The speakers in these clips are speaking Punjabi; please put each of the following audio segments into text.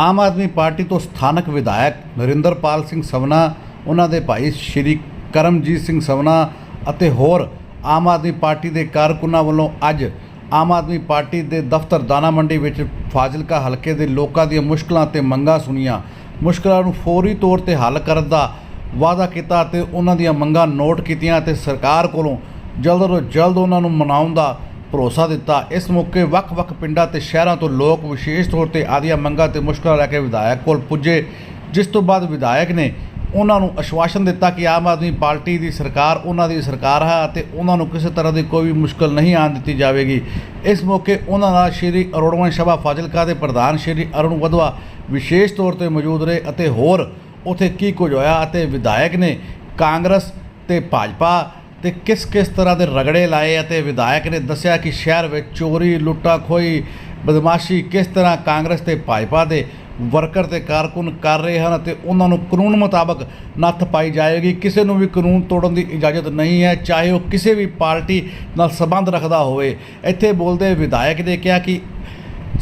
ਆਮ ਆਦਮੀ ਪਾਰਟੀ ਤੋਂ ਸਥਾਨਕ ਵਿਧਾਇਕ ਨਰਿੰਦਰਪਾਲ ਸਿੰਘ ਸਵਨਾ, ਉਹਨਾਂ ਦੇ ਭਾਈ ਸ਼੍ਰੀ ਕਰਮਜੀਤ ਸਿੰਘ ਸਵਨਾ ਅਤੇ ਹੋਰ ਆਮ ਆਦਮੀ ਪਾਰਟੀ ਦੇ ਕਾਰਕੁਨਾਂ ਵੱਲੋਂ ਅੱਜ ਆਮ ਆਦਮੀ ਪਾਰਟੀ ਦੇ ਦਫ਼ਤਰ ਦਾਣਾ ਮੰਡੀ ਵਿੱਚ ਫਾਜ਼ਿਲਕਾ ਹਲਕੇ ਦੇ ਲੋਕਾਂ ਦੀਆਂ ਮੁਸ਼ਕਲਾਂ ਤੇ ਮੰਗਾਂ ਸੁਣੀਆਂ। ਮੁਸ਼ਕਲਾਂ ਨੂੰ ਫੌਰੀ ਤੌਰ ਤੇ ਹੱਲ ਕਰਨ ਦਾ ਵਾਅਦਾ ਕੀਤਾ ਤੇ ਉਹਨਾਂ ਦੀਆਂ ਮੰਗਾਂ ਨੋਟ ਕੀਤੀਆਂ ਤੇ ਸਰਕਾਰ ਕੋਲੋਂ ਜਲਦ ਤੋਂ ਜਲਦ ਉਹਨਾਂ ਨੂੰ ਮਨਾਉਣ ਦਾ ਭਰੋਸਾ ਦਿੱਤਾ। ਇਸ ਮੌਕੇ ਵੱਖ-ਵੱਖ ਪਿੰਡਾਂ ਤੇ ਸ਼ਹਿਰਾਂ ਤੋਂ ਲੋਕ ਵਿਸ਼ੇਸ਼ ਤੌਰ ਤੇ ਆਦੀਆਂ ਮੰਗਾਂ ਤੇ ਮੁਸ਼ਕਲਾਂ ਲੈ ਕੇ ਵਿਧਾਇਕ ਕੋਲ ਪੁੱਜੇ। ਜਿਸ ਤੋਂ ਬਾਅਦ ਵਿਧਾਇਕ ਨੇ ਉਹਨਾਂ ਨੂੰ ਅਸ਼ਵਾਸਨ ਦਿੱਤਾ ਕਿ ਆਮ ਆਦਮੀ ਪਾਰਟੀ ਦੀ ਸਰਕਾਰ ਉਹਨਾਂ ਦੀ ਸਰਕਾਰ ਹੈ ਅਤੇ ਉਹਨਾਂ ਨੂੰ ਕਿਸੇ ਤਰ੍ਹਾਂ ਦੀ ਕੋਈ ਵੀ ਮੁਸ਼ਕਲ ਨਹੀਂ ਆਉਣ ਦਿੱਤੀ ਜਾਵੇਗੀ। ਇਸ ਮੌਕੇ ਉਹਨਾਂ ਦਾ ਸ਼੍ਰੀ ਅਰੋੜਵੰ ਸਭਾ ਫਾਜ਼ਿਲਕਾ ਦੇ ਪ੍ਰਧਾਨ ਸ਼੍ਰੀ ਅਰੁਣ ਵਧਵਾ ਵਿਸ਼ੇਸ਼ ਤੌਰ ਤੇ ਮੌਜੂਦ ਰਹੇ ਅਤੇ ਹੋਰ ਉਥੇ ਕੀ ਕੁਝ ਹੋਇਆ ਅਤੇ ਵਿਧਾਇਕ ਨੇ ਕਾਂਗਰਸ ਤੇ ਭਾਜਪਾ ਤੇ ਕਿਸ ਕਿਸ ਤਰ੍ਹਾਂ ਦੇ ਰਗੜੇ ਲਾਏ ਅਤੇ ਵਿਧਾਇਕ ਨੇ ਦੱਸਿਆ ਕਿ ਸ਼ਹਿਰ ਵਿੱਚ ਚੋਰੀ ਲੁੱਟਾ ਖੋਈ ਬਦਮਾਸ਼ੀ ਕਿਸ ਤਰ੍ਹਾਂ ਕਾਂਗਰਸ ਤੇ ਭਾਜਪਾ ਦੇ ਵਰਕਰ ਤੇ ਕਾਰਕੁਨ ਕਰ ਰਹੇ ਹਨ ਅਤੇ ਉਹਨਾਂ ਨੂੰ ਕਾਨੂੰਨ ਮੁਤਾਬਕ ਨੱਥ ਪਾਈ ਜਾਏਗੀ। ਕਿਸੇ ਨੂੰ ਵੀ ਕਾਨੂੰਨ ਤੋੜਨ ਦੀ ਇਜਾਜ਼ਤ ਨਹੀਂ ਹੈ, ਚਾਹੇ ਉਹ ਕਿਸੇ ਵੀ ਪਾਰਟੀ ਨਾਲ ਸੰਬੰਧ ਰੱਖਦਾ ਹੋਵੇ। ਇੱਥੇ ਬੋਲਦੇ ਵਿਧਾਇਕ ਨੇ ਕਿਹਾ ਕਿ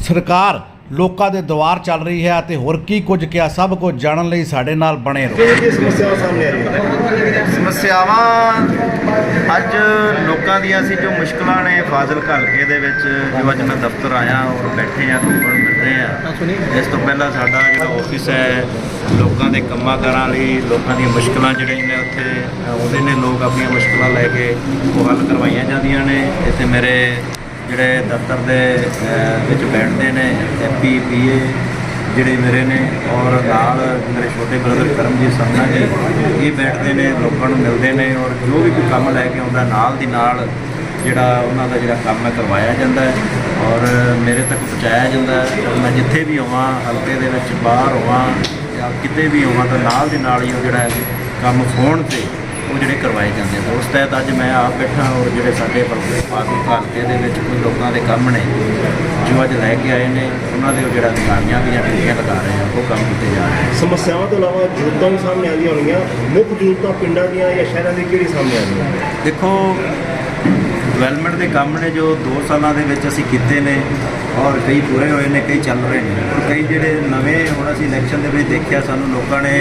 ਸਰਕਾਰ ਲੋਕਾਂ ਦੇ ਦੁਆਰ ਚੱਲ ਰਹੀ ਹੈ ਅਤੇ ਹੋਰ ਕੀ ਕੁਝ ਕਿਹਾ, ਸਭ ਕੁਝ ਜਾਣਨ ਲਈ ਸਾਡੇ ਨਾਲ ਬਣੇ ਰਹੋ। ਕੀ ਸਮੱਸਿਆਵਾਂ ਸਾਹਮਣੇ ਆ ਰਹੀਆਂ ਸਮੱਸਿਆਵਾਂ ਅੱਜ ਲੋਕਾਂ ਦੀਆਂ ਸੀ ਜੋ ਮੁਸ਼ਕਲਾਂ ਨੇ ਫਾਜ਼ਿਲ ਹਲਕੇ ਦੇ ਵਿੱਚ ਜੋ ਅੱਜ ਮੈਂ ਦਫ਼ਤਰ ਆਇਆ ਔਰ ਬੈਠੇ ਆ ਲੋਕਾਂ ਨੂੰ ਮਿਲ ਰਹੇ ਆ ਇਸ ਤੋਂ ਪਹਿਲਾਂ ਸਾਡਾ ਜਿਹੜਾ ਆਫਿਸ ਹੈ ਲੋਕਾਂ ਦੇ ਕੰਮਾਂ ਕਾਰਾਂ ਲਈ ਲੋਕਾਂ ਦੀਆਂ ਮੁਸ਼ਕਲਾਂ ਜਿਹੜੀਆਂ ਨੇ ਉੱਥੇ ਆਉਂਦੇ ਨੇ ਲੋਕ ਆਪਣੀਆਂ ਮੁਸ਼ਕਲਾਂ ਲੈ ਕੇ ਉਹ ਹੱਲ ਕਰਵਾਈਆਂ ਜਾਂਦੀਆਂ ਨੇ। ਇੱਥੇ ਮੇਰੇ ਜਿਹੜੇ ਦਫ਼ਤਰ ਦੇ ਵਿੱਚ ਬੈਠਦੇ ਨੇ ਐਮਪੀ ਪੀਏ ਜਿਹੜੇ ਮੇਰੇ ਨੇ ਔਰ ਨਾਲ ਮੇਰੇ ਛੋਟੇ ਬ੍ਰਦਰ ਕਰਮਜੀਤ ਸੰਧਾ ਜੀ, ਇਹ ਬੈਠਦੇ ਨੇ, ਲੋਕਾਂ ਨੂੰ ਮਿਲਦੇ ਨੇ ਔਰ ਜੋ ਵੀ ਕੋਈ ਕੰਮ ਲੈ ਕੇ ਆਉਂਦਾ, ਨਾਲ ਦੀ ਨਾਲ ਜਿਹੜਾ ਉਹਨਾਂ ਦਾ ਜਿਹੜਾ ਕੰਮ ਹੈ, ਕਰਵਾਇਆ ਜਾਂਦਾ ਹੈ ਔਰ ਮੇਰੇ ਤੱਕ ਪਹੁੰਚਾਇਆ ਜਾਂਦਾ ਹੈ। ਔਰ ਮੈਂ ਜਿੱਥੇ ਵੀ ਹੋਵਾਂ ਹਲਕੇ ਦੇ ਵਿੱਚ ਬਾਹਰ ਹੋਵਾਂ ਜਾਂ ਕਿਤੇ ਵੀ ਹੋਵਾਂ, ਤਾਂ ਨਾਲ ਦੀ ਨਾਲ ਹੀ ਉਹ ਜਿਹੜਾ ਕੰਮ ਫੋਨ ਤੇ ਉਹ ਜਿਹੜੇ ਕਰਵਾਏ ਜਾਂਦੇ ਆ। ਉਸ ਤਹਿਤ ਅੱਜ ਮੈਂ ਆਪ ਬੈਠਾ ਔਰ ਜਿਹੜੇ ਸਾਡੇ ਪਾਸੀ ਹਲਕੇ ਦੇ ਵਿੱਚ ਕੋਈ ਲੋਕਾਂ ਦੇ ਕੰਮ ਨੇ ਜੋ ਅੱਜ ਲੈ ਕੇ ਆਏ ਨੇ ਉਹਨਾਂ ਦੇ ਜਿਹੜਾ ਅਧਿਕਾਰੀਆਂ ਦੀਆਂ ਡਿਊਟੀਆਂ ਲਗਾ ਰਹੇ ਆ ਉਹ ਕੰਮ ਕੀਤੇ ਜਾ ਰਹੇ ਸਮੱਸਿਆਵਾਂ ਤੋਂ ਇਲਾਵਾ ਜ਼ਰੂਰਤਾਂ ਵੀ ਸਾਹਮਣੇ ਆਉਂਦੀਆਂ ਹੋਣਗੀਆਂ। ਮੁੱਖ ਜ਼ਰੂਰਤਾਂ ਪਿੰਡਾਂ ਦੀਆਂ ਜਾਂ ਸ਼ਹਿਰਾਂ ਦੀ ਕਿਹੜੀ ਸਾਹਮਣੇ ਆਉਂਦੀਆਂ ਦੇਖੋ ਡਿਵੈਲਪਮੈਂਟ ਦੇ ਕੰਮ ਨੇ ਜੋ 2 ਸਾਲਾਂ ਦੇ ਵਿੱਚ ਅਸੀਂ ਕੀਤੇ ਨੇ ਔਰ ਕਈ ਪੂਰੇ ਹੋਏ ਨੇ ਕਈ ਚੱਲ ਰਹੇ ਨੇ। ਔਰ ਕਈ ਜਿਹੜੇ ਨਵੇਂ ਹੁਣ ਅਸੀਂ ਇਲੈਕਸ਼ਨ ਦੇ ਵਿੱਚ ਦੇਖਿਆ ਸਾਨੂੰ ਲੋਕਾਂ ਨੇ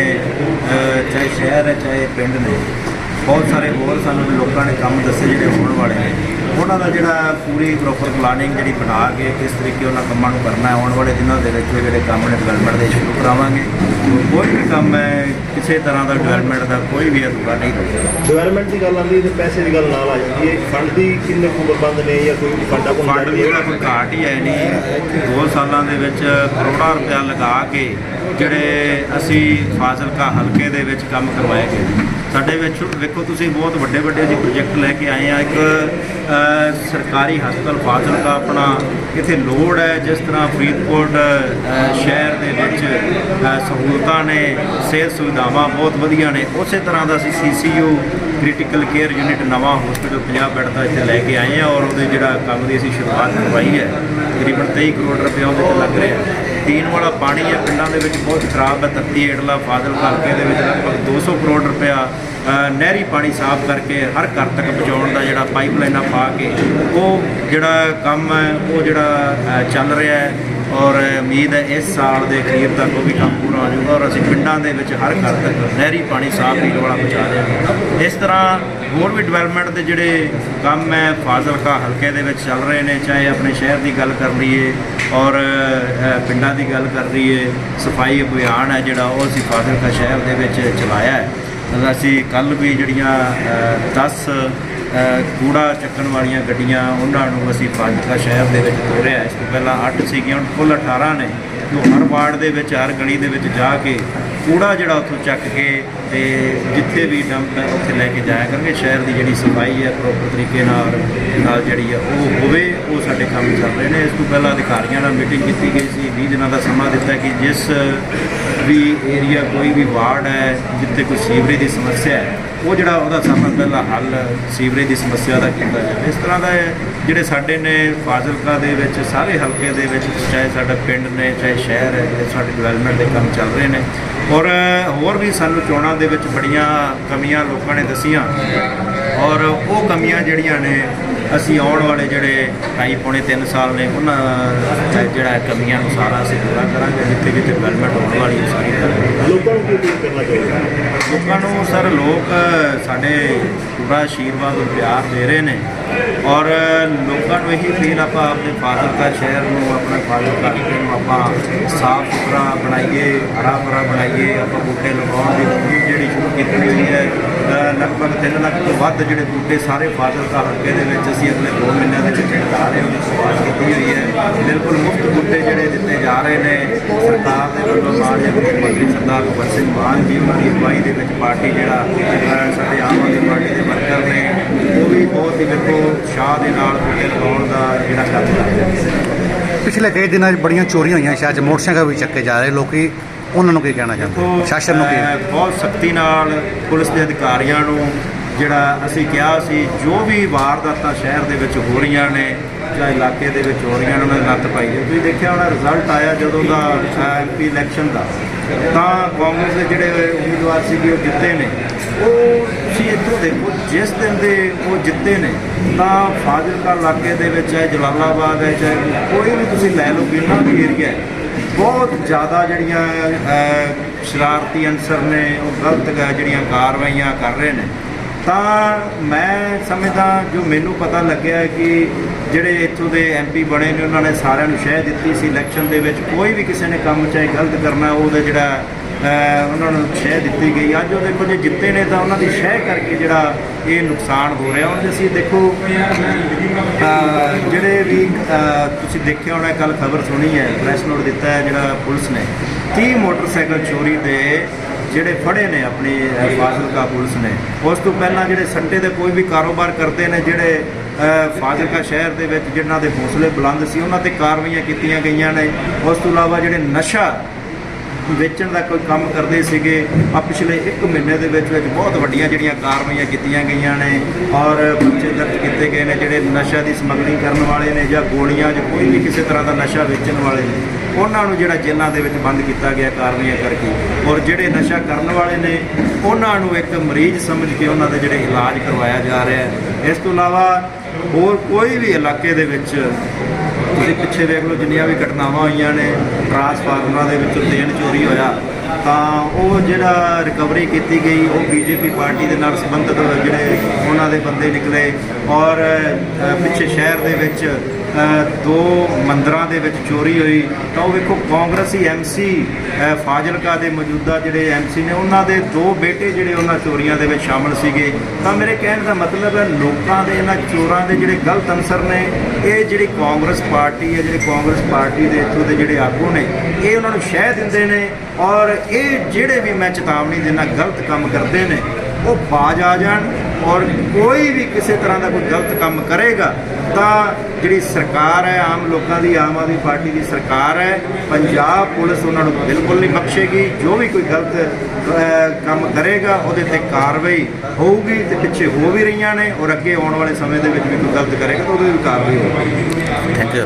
ਚਾਹੇ ਸ਼ਹਿਰ ਹੈ ਚਾਹੇ ਪਿੰਡ ਨੇ ਬਹੁਤ ਸਾਰੇ ਹੋਰ ਸਾਨੂੰ ਲੋਕਾਂ ਨੇ ਕੰਮ ਦੱਸੇ ਜਿਹੜੇ ਹੋਣ ਵਾਲੇ ਨੇ। ਉਹਨਾਂ ਦਾ ਜਿਹੜਾ ਪੂਰੀ ਪ੍ਰੋਪਰ ਪਲਾਨਿੰਗ ਜਿਹੜੀ ਬਣਾ ਕੇ ਕਿਸ ਤਰੀਕੇ ਉਹਨਾਂ ਕੰਮਾਂ ਨੂੰ ਕਰਨਾ ਹੈ ਆਉਣ ਵਾਲੇ ਦਿਨਾਂ ਦੇ ਵਿੱਚ ਜਿਹੜੇ ਕੰਮ ਨੇ ਡਿਵੈਲਪਮੈਂਟ ਦੇ ਸ਼ੁਰੂ ਕਰਾਵਾਂਗੇ। ਕੋਈ ਵੀ ਕੰਮ ਹੈ ਕਿਸੇ ਤਰ੍ਹਾਂ ਦਾ ਡਿਵੈਲਪਮੈਂਟ ਦਾ ਕੋਈ ਵੀ ਅਧੂਰਾ ਨਹੀਂ ਰਹੇਗਾ। ਡਿਵੈਲਪਮੈਂਟ ਦੀ ਗੱਲ ਆਉਂਦੀ ਤੇ ਪੈਸੇ ਦੀ ਗੱਲ ਨਾਲ ਆ ਜਾਂਦੀ ਹੈ। ਫੰਡ ਦੀ ਕਿੰਨੇ ਕੁ ਪ੍ਰਬੰਧ ਨੇ ਜਾਂ ਕੋਈ ਫੰਡਾਂ ਕੋਲ ਫੰਡ ਜਿਹੜਾ ਕੋਈ ਘਾਟ ਹੀ ਹੈ ਨਹੀਂ। ਦੋ ਸਾਲਾਂ ਦੇ ਵਿੱਚ ਕਰੋੜਾਂ ਰੁਪਇਆ ਲਗਾ ਕੇ ਜਿਹੜੇ ਅਸੀਂ ਫਾਜ਼ਿਲਕਾ ਹਲਕੇ ਦੇ ਵਿੱਚ ਕੰਮ ਕਰਵਾਏ ਗਏ ਸਾਡੇ ਵਿੱਚ ਵੇਖੋ ਤੁਸੀਂ ਬਹੁਤ ਵੱਡੇ ਵੱਡੇ ਅਸੀਂ ਪ੍ਰੋਜੈਕਟ ਲੈ ਕੇ ਆਏ ਆ ਇੱਕ ਸਰਕਾਰੀ ਹਸਪਤਾਲ ਫਾਜ਼ਿਲਕਾ ਆਪਣਾ ਇੱਥੇ ਲੋੜ ਹੈ, ਜਿਸ ਤਰ੍ਹਾਂ ਫਰੀਦਕੋਟ ਸ਼ਹਿਰ ਦੇ ਵਿੱਚ ਸਹੂਲਤਾਂ ਨੇ, ਸਿਹਤ ਸੁਵਿਧਾਵਾਂ ਬਹੁਤ ਵਧੀਆ ਨੇ, ਉਸੇ ਤਰ੍ਹਾਂ ਦਾ ਅਸੀਂ ਸੀਸੀਯੂ ਕ੍ਰਿਟੀਕਲ ਕੇਅਰ ਯੂਨਿਟ ਨਵਾਂ ਹਸਪੀਟਲ 50 ਬੈੱਡ ਦਾ ਇੱਥੇ ਲੈ ਕੇ ਆਏ ਆ ਔਰ ਉਹਦੇ ਜਿਹੜਾ ਕੰਮ ਦੀ ਅਸੀਂ ਸ਼ੁਰੂਆਤ ਕਰਵਾਈ ਹੈ, ਤਕਰੀਬਨ 23 ਕਰੋੜ ਰੁਪਏ ਉਹਦੇ ਤੇ ਲੱਗ ਰਿਹਾ ਪੀਣ ਵਾਲਾ ਪਾਣੀ ਹੈ, ਪਿੰਡਾਂ ਦੇ ਵਿੱਚ ਬਹੁਤ ਖਰਾਬ ਹੈ, ਤੱਤੀ ਏੜਲਾ ਫਾਜ਼ਲ ਹਲਕੇ ਦੇ ਵਿੱਚ ਲਗਭਗ 200 ਕਰੋੜ ਰੁਪਇਆ ਨਹਿਰੀ ਪਾਣੀ ਸਾਫ਼ ਕਰਕੇ ਹਰ ਘਰ ਤੱਕ ਪਹੁੰਚਾਉਣ ਦਾ ਜਿਹੜਾ ਪਾਈਪਲਾਈਨਾਂ ਪਾ ਕੇ, ਉਹ ਜਿਹੜਾ ਕੰਮ ਹੈ, ਉਹ ਜਿਹੜਾ ਚੱਲ ਰਿਹਾ ਹੈ ਔਰ ਉਮੀਦ ਹੈ ਇਸ ਸਾਲ ਦੇ ਅਖੀਰ ਤੱਕ ਉਹ ਵੀ ਕੰਮ ਪੂਰਾ ਹੋ ਜਾਊਗਾ ਔਰ ਅਸੀਂ ਪਿੰਡਾਂ ਦੇ ਵਿੱਚ ਹਰ ਘਰ ਤੱਕ ਨਹਿਰੀ ਪਾਣੀ ਸਾਫ਼ ਪੀਣ ਵਾਲਾ ਪਹੁੰਚਾ ਦਿਆਂਗੇ ਇਸ ਤਰ੍ਹਾਂ ਹੋਰ ਵੀ ਡਿਵੈਲਪਮੈਂਟ ਦੇ ਜਿਹੜੇ ਕੰਮ ਹੈ, ਫਾਜ਼ਿਲਕਾ ਹਲਕੇ ਦੇ ਵਿੱਚ ਚੱਲ ਰਹੇ ਨੇ, ਚਾਹੇ ਆਪਣੇ ਸ਼ਹਿਰ ਦੀ ਗੱਲ ਕਰ ਲਈਏ ਔਰ ਪਿੰਡਾਂ ਦੀ ਗੱਲ ਕਰ ਲਈਏ, ਸਫ਼ਾਈ ਅਭਿਆਨ ਹੈ ਜਿਹੜਾ, ਉਹ ਅਸੀਂ ਫਾਜ਼ਿਲਕਾ ਸ਼ਹਿਰ ਦੇ ਵਿੱਚ ਚਲਾਇਆ ਹੈ। ਅਸੀਂ ਕੱਲ ਵੀ ਜਿਹੜੀਆਂ 10 ਕੂੜਾ ਚੱਕਣ ਵਾਲੀਆਂ ਗੱਡੀਆਂ ਉਹਨਾਂ ਨੂੰ ਅਸੀਂ ਫਾਜ਼ਿਲਕਾ ਸ਼ਹਿਰ ਦੇ ਵਿੱਚ ਤੋਰਿਆ ਇਸ ਤੋਂ ਪਹਿਲਾਂ 8 ਸੀਗੀਆਂ, ਹੁਣ ਕੁੱਲ 18 ਨੇ। ਜੋ ਹਰ ਵਾਰਡ ਦੇ ਵਿੱਚ, ਹਰ ਗਲੀ ਦੇ ਵਿੱਚ ਜਾ ਕੇ ਕੂੜਾ ਜਿਹੜਾ ਉੱਥੋਂ ਚੱਕ ਕੇ ਤੇ ਜਿੱਥੇ ਵੀ ਡੰਪ ਹੈ, ਉੱਥੇ ਲੈ ਕੇ ਜਾਇਆ ਕਰਨਗੇ। ਸ਼ਹਿਰ ਦੀ ਜਿਹੜੀ ਸਫ਼ਾਈ ਹੈ ਪ੍ਰੋਪਰ ਤਰੀਕੇ ਨਾਲ ਨਾਲ ਜਿਹੜੀ ਹੈ ਉਹ ਹੋਵੇ, ਉਹ ਸਾਡੇ ਕੰਮ ਚੱਲ ਰਹੇ ਨੇ। ਇਸ ਤੋਂ ਪਹਿਲਾਂ ਅਧਿਕਾਰੀਆਂ ਨਾਲ ਮੀਟਿੰਗ ਕੀਤੀ ਗਈ ਸੀ। 20 ਦਿਨਾਂ ਦਾ ਸਮਾਂ ਦਿੱਤਾ ਕਿ ਜਿਸ ਵੀ ਏਰੀਆ ਕੋਈ ਵੀ ਵਾਰਡ ਹੈ, ਜਿੱਥੇ ਕੋਈ ਸੀਵਰੇਜ ਦੀ ਸਮੱਸਿਆ ਹੈ, ਉਹ ਜਿਹੜਾ ਉਹਦਾ ਸਭ ਤੋਂ ਪਹਿਲਾਂ ਹੱਲ ਸੀਵਰੇਜ ਦੀ ਸਮੱਸਿਆ ਦਾ ਕੀਤਾ ਜਾਵੇ। ਇਸ ਤਰ੍ਹਾਂ ਦਾ ਜਿਹੜੇ ਸਾਡੇ ਨੇ ਫਾਜ਼ਿਲਕਾ ਦੇ ਵਿੱਚ ਸਾਰੇ ਹਲਕੇ ਦੇ ਵਿੱਚ, ਚਾਹੇ ਸਾਡਾ ਪਿੰਡ ਨੇ, ਚਾਹੇ ਸ਼ਹਿਰ ਹੈ, ਜਿਹੜੇ ਸਾਡੇ ਡਿਵੈਲਪਮੈਂਟ ਦੇ ਕੰਮ ਚੱਲ ਰਹੇ ਨੇ। ਔਰ ਹੋਰ ਵੀ ਸਾਨੂੰ ਚੋਣਾਂ ਦੇ ਵਿੱਚ ਬੜੀਆਂ ਕਮੀਆਂ ਲੋਕਾਂ ਨੇ ਦਸੀਆਂ। ਔਰ ਉਹ ਕਮੀਆਂ ਜਿਹੜੀਆਂ ਨੇ ਅਸੀਂ ਆਉਣ ਵਾਲੇ ਜਿਹੜੇ ਢਾਈ ਪੌਣੇ 3 ਸਾਲ ਨੇ ਉਹਨਾਂ ਜਿਹੜਾ ਕਮੀਆਂ ਨੂੰ ਸਾਰਾ ਅਸੀਂ ਪੂਰਾ ਕਰਾਂਗੇ ਜਿੱਥੇ ਜਿੱਥੇ ਡਿਵੈਲਪਮੈਂਟ ਹੋਣ ਵਾਲੀ ਹੈ ਸਾਰੀ ਲੋਕਾਂ ਨੂੰ ਕੀ ਕਰਨਾ ਚਾਹੀਦਾ ਲੋਕਾਂ ਨੂੰ ਸਰ ਲੋਕ ਸਾਡੇ ਪੂਰਾ ਆਸ਼ੀਰਵਾਦ ਔਰ ਪਿਆਰ ਦੇ ਰਹੇ ਨੇ। ਔਰ ਲੋਕਾਂ ਨੂੰ ਇਹੀ ਫੀਲ ਆਪਾਂ ਆਪਣੇ ਫਾਜ਼ਿਲਕਾ ਸ਼ਹਿਰ ਨੂੰ, ਆਪਣਾ ਫਾਜ਼ਿਲਕਾ ਨੂੰ ਆਪਾਂ ਸਾਫ਼ ਸੁਥਰਾ ਬਣਾਈਏ, ਹਰਾ ਭਰਾ ਬਣਾਈਏ, ਆਪਾਂ ਬੂਟੇ ਲਗਾਉਣ ਦੀ ਮੁਹਿੰਮ ਜਿਹੜੀ ਸ਼ੁਰੂ ਕੀਤੀ ਹੋਈ ਹੈ ਲਗਭਗ 3 ਲੱਖ ਤੋਂ ਵੱਧ ਜਿਹੜੇ ਬੂਟੇ ਸਾਰੇ ਫਾਜ਼ਿਲਕਾ ਹਲਕੇ ਦੇ ਵਿੱਚ ਅਸੀਂ ਅਗਲੇ 2 ਮਹੀਨਿਆਂ ਦੇ ਵਿੱਚ ਲਗਾ ਰਹੇ ਹਾਂ ਉਹਦੀ ਸ਼ੁਰੂਆਤ ਕੀਤੀ ਹੋਈ ਹੈ। ਬਿਲਕੁਲ ਮੁਫਤ ਬੂਟੇ ਜਿਹੜੇ ਦਿੱਤੇ ਜਾ ਰਹੇ ਨੇ, ਸਰਕਾਰ ਦੇ ਵੱਲੋਂ ਮਾਨਯੋਗ ਮੁੱਖ ਮੰਤਰੀ ਸਰਦਾਰ ਭਗਵੰਤ ਸਿੰਘ ਮਾਨ ਜੀ, ਉਹਨਾਂ ਦੀ ਅਗਵਾਈ ਦੇ ਵਿੱਚ ਪਾਰਟੀ ਜਿਹੜਾ ਸਾਡੇ ਆਮ ਆਦਮੀ ਪਾਰਟੀ ਦੇ ਵਰਕਰ ਨੇ ਉਹ ਵੀ ਬਹੁਤ ਹੀ ਵੇਖੋ ਸ਼ਾਹ ਦੇ ਨਾਲ ਬੂਟੇ ਲਗਾਉਣ ਦਾ ਜਿਹੜਾ ਕੰਮ ਕਰ ਰਹੇ ਪਿਛਲੇ ਕਈ ਦਿਨਾਂ 'ਚ ਬੜੀਆਂ ਚੋਰੀਆਂ ਹੋਈਆਂ ਸ਼ਹਿਰ 'ਚ ਮੋਟਰਸਾਈਕਲ ਵੀ ਚੱਕੇ ਜਾ ਰਹੇ ਲੋਕੀ ਉਹਨਾਂ ਨੂੰ ਕੀ ਕਹਿਣਾ ਚਾਹੁੰਦੇ? ਸ਼ਾਸਨ ਨੂੰ ਕੀ? ਬਹੁਤ ਸਖਤੀ ਨਾਲ ਪੁਲਿਸ ਦੇ ਅਧਿਕਾਰੀਆਂ ਨੂੰ ਜਿਹੜਾ ਅਸੀਂ ਕਿਹਾ ਸੀ ਜੋ ਵੀ ਵਾਰਦਾਤਾਂ ਸ਼ਹਿਰ ਦੇ ਵਿੱਚ ਹੋ ਰਹੀਆਂ ਨੇ ਜਾਂ ਇਲਾਕੇ ਦੇ ਵਿੱਚ ਹੋ ਰਹੀਆਂ ਨੇ ਉਹਨਾਂ ਦੇ ਨੱਥ ਪਾਈ ਜਾਵੇ ਤੁਸੀਂ ਦੇਖਿਆ ਹੋਣਾ ਰਿਜ਼ਲਟ ਆਇਆ ਜਦੋਂ ਦਾ ਐਮਪੀ ਇਲੈਕਸ਼ਨ ਦਾ। ਤਾਂ ਕਾਂਗਰਸ ਦੇ ਜਿਹੜੇ ਉਮੀਦਵਾਰ ਸੀਗੇ ਉਹ ਜਿੱਤੇ ਨੇ। ਉਹ ਤੁਸੀਂ ਇੱਥੋਂ ਦੇਖੋ, ਜਿਸ ਦਿਨ ਦੇ ਉਹ ਜਿੱਤੇ ਨੇ, ਤਾਂ ਫਾਜ਼ਿਲਕਾ ਇਲਾਕੇ ਦੇ ਵਿੱਚ ਹੈ, ਜਲਾਲਾਬਾਦ ਹੈ, ਚਾਹੇ ਕੋਈ ਵੀ ਤੁਸੀਂ ਲੈ ਲਓ, ਕਿੰਨਾ ਵੀ ਏਰੀਆ ਬਹੁਤ ਜ਼ਿਆਦਾ ਜਿਹੜੀਆਂ ਸ਼ਰਾਰਤੀ ਅਨਸਰ ਨੇ, ਉਹ ਗਲਤ ਜਿਹੜੀਆਂ ਕਾਰਵਾਈਆਂ ਕਰ ਰਹੇ ਨੇ। ਤਾਂ ਮੈਂ ਸਮਝਦਾ, ਜੋ ਮੈਨੂੰ ਪਤਾ ਲੱਗਿਆ ਕਿ ਜਿਹੜੇ ਇੱਥੋਂ ਦੇ ਐਮਪੀ ਬਣੇ ਨੇ, ਉਹਨਾਂ ਨੇ ਸਾਰਿਆਂ ਨੂੰ ਸ਼ਹਿ ਦਿੱਤੀ ਸੀ। ਇਲੈਕਸ਼ਨ ਦੇ ਵਿੱਚ ਕੋਈ ਵੀ ਕਿਸੇ ਨੇ ਕੰਮ ਚਾਹੇ ਗਲਤ ਕਰਨਾ, ਉਹਦਾ ਜਿਹੜਾ ਉਹਨਾਂ ਨੂੰ ਸ਼ਹਿ ਦਿੱਤੀ ਗਈ। ਅੱਜ ਉਹ ਦੇਖੋ ਜੇ ਜਿੱਤੇ ਨੇ ਤਾਂ ਉਹਨਾਂ ਦੀ ਸ਼ਹਿ ਕਰਕੇ ਜਿਹੜਾ ਇਹ ਨੁਕਸਾਨ ਹੋ ਰਿਹਾ। ਹੁਣ ਅਸੀਂ ਦੇਖੋ ਜਿਹੜੇ ਵੀ ਤੁਸੀਂ ਦੇਖਿਆ ਹੋਣਾ ਕੱਲ ਖਬਰ ਸੁਣੀ ਹੈ ਪ੍ਰੈਸ ਨੋਟ ਦਿੱਤਾ ਹੈ ਜਿਹੜਾ ਪੁਲਿਸ ਨੇ। 30 ਮੋਟਰਸਾਈਕਲ ਚੋਰੀ ਦੇ ਜਿਹੜੇ ਫੜੇ ਨੇ ਆਪਣੀ ਫਾਜ਼ਿਲਕਾ ਪੁਲਿਸ ਨੇ। ਉਸ ਤੋਂ ਪਹਿਲਾਂ ਜਿਹੜੇ ਸੱਟੇ ਦੇ ਕੋਈ ਵੀ ਕਾਰੋਬਾਰ ਕਰਦੇ ਨੇ, ਜਿਹੜੇ ਫਾਜ਼ਿਲਕਾ ਸ਼ਹਿਰ ਦੇ ਵਿੱਚ ਜਿਨ੍ਹਾਂ ਦੇ ਹੌਸਲੇ ਬੁਲੰਦ ਸੀ, ਉਹਨਾਂ ਤੇ ਕਾਰਵਾਈਆਂ ਕੀਤੀਆਂ ਗਈਆਂ ਨੇ। ਉਸ ਤੋਂ ਇਲਾਵਾ ਜਿਹੜੇ ਨਸ਼ਾ ਵੇਚਣ ਦਾ ਕੋਈ ਕੰਮ ਕਰਦੇ ਸੀਗੇ ਆ ਪਿਛਲੇ 1 ਮਹੀਨੇ ਦੇ ਵਿੱਚ ਵਿੱਚ ਬਹੁਤ ਵੱਡੀਆਂ ਜਿਹੜੀਆਂ ਕਾਰਵਾਈਆਂ ਕੀਤੀਆਂ ਗਈਆਂ ਨੇ ਔਰ ਬੱਚੇ ਦਰਜ ਕੀਤੇ ਗਏ ਨੇ ਜਿਹੜੇ ਨਸ਼ਾ ਦੀ ਸਮਗਲਿੰਗ ਕਰਨ ਵਾਲੇ ਨੇ ਜਾਂ ਗੋਲੀਆਂ ਜਾਂ ਕੋਈ ਵੀ ਕਿਸੇ ਤਰ੍ਹਾਂ ਦਾ ਨਸ਼ਾ ਵੇਚਣ ਵਾਲੇ ਨੇ, ਉਹਨਾਂ ਨੂੰ ਜਿਹੜਾ ਜੇਲ੍ਹਾਂ ਦੇ ਵਿੱਚ ਬੰਦ ਕੀਤਾ ਗਿਆ ਕਾਰਵਾਈਆਂ ਕਰਕੇ ਔਰ ਜਿਹੜੇ ਨਸ਼ਾ ਕਰਨ ਵਾਲੇ ਨੇ, ਉਹਨਾਂ ਨੂੰ ਇੱਕ ਮਰੀਜ਼ ਸਮਝ ਕੇ ਉਹਨਾਂ ਦੇ ਜਿਹੜੇ ਇਲਾਜ ਕਰਵਾਇਆ ਜਾ ਰਿਹਾ ਹੈ। ਇਸ ਤੋਂ ਇਲਾਵਾ ਹੋਰ ਕੋਈ ਵੀ ਇਲਾਕੇ ਦੇ ਵਿੱਚ ਤੁਸੀਂ ਪਿੱਛੇ ਵੇਖ ਲਓ ਜਿੰਨੀਆਂ ਵੀ ਘਟਨਾਵਾਂ ਹੋਈਆਂ ਨੇ, ਟਰਾਂਸਫਾਰਮਰਾਂ ਦੇ ਵਿੱਚੋਂ ਤੇਲ ਚੋਰੀ ਹੋਇਆ। ਤਾਂ ਉਹ ਜਿਹੜਾ ਰਿਕਵਰੀ ਕੀਤੀ ਗਈ, ਉਹ ਬੀਜੇਪੀ ਪਾਰਟੀ ਦੇ ਨਾਲ ਸੰਬੰਧਿਤ ਜਿਹੜੇ ਉਹਨਾਂ ਦੇ ਬੰਦੇ ਨਿਕਲੇ ਔਰ ਪਿੱਛੇ ਸ਼ਹਿਰ ਦੇ ਵਿੱਚ ਦੋ ਮੰਦਰਾਂ ਦੇ ਵਿੱਚ ਚੋਰੀ ਹੋਈ। ਤਾਂ ਉਹ ਵੇਖੋ, ਕਾਂਗਰਸੀ ਐਮਸੀ ਫਾਜ਼ਿਲਕਾ ਦੇ ਮੌਜੂਦਾ ਜਿਹੜੇ ਐਮਸੀ ਨੇ, ਉਹਨਾਂ ਦੇ ਦੋ ਬੇਟੇ ਜਿਹੜੇ ਉਹਨਾਂ ਚੋਰੀਆਂ ਦੇ ਵਿੱਚ ਸ਼ਾਮਲ ਸੀਗੇ। ਤਾਂ ਮੇਰੇ ਕਹਿਣ ਦਾ ਮਤਲਬ ਹੈ, ਲੋਕਾਂ ਦੇ ਇਹਨਾਂ ਚੋਰਾਂ ਦੇ ਜਿਹੜੇ ਗਲਤ ਅਨਸਰ ਨੇ, ਇਹ ਜਿਹੜੀ ਕਾਂਗਰਸ ਪਾਰਟੀ ਹੈ, ਜਿਹੜੇ ਕਾਂਗਰਸ ਪਾਰਟੀ ਦੇ ਇੱਥੋਂ ਦੇ ਜਿਹੜੇ ਆਗੂ ਨੇ, ਇਹ ਉਹਨਾਂ ਨੂੰ ਸ਼ਹਿ ਦਿੰਦੇ ਨੇ ਔਰ ਇਹ ਜਿਹੜੇ ਵੀ ਮੈਂ ਚੇਤਾਵਨੀ ਦੇਣਾ ਗਲਤ ਕੰਮ ਕਰਦੇ ਨੇ, ਉਹ ਬਾਜ ਆ ਜਾਣ ਔਰ ਕੋਈ ਵੀ ਕਿਸੇ ਤਰ੍ਹਾਂ ਦਾ ਕੋਈ ਗਲਤ ਕੰਮ ਕਰੇਗਾ, ਤਾਂ ਜਿਹੜੀ ਸਰਕਾਰ ਹੈ, ਆਮ ਲੋਕਾਂ ਦੀ, ਆਮ ਆਦਮੀ ਪਾਰਟੀ ਦੀ ਸਰਕਾਰ ਹੈ, ਪੰਜਾਬ ਪੁਲਿਸ ਉਹਨਾਂ ਨੂੰ ਬਿਲਕੁਲ ਨਹੀਂ ਬਖਸ਼ੇਗੀ, ਜੋ ਵੀ ਕੋਈ ਗਲਤ ਕੰਮ ਕਰੇਗਾ, ਉਹਦੇ ਤੇ ਕਾਰਵਾਈ ਹੋਊਗੀ ਤੇ ਪਿੱਛੇ ਹੋ ਵੀ ਰਹੀਆਂ ਨੇ ਔਰ ਅੱਗੇ ਆਉਣ ਵਾਲੇ ਸਮੇਂ ਦੇ ਵਿੱਚ ਵੀ ਕੋਈ ਗਲਤ ਕਰੇਗਾ, ਤਾਂ ਉਹਦੇ ਵੀ ਕਾਰਵਾਈ ਹੋਊਗੀ। Thank you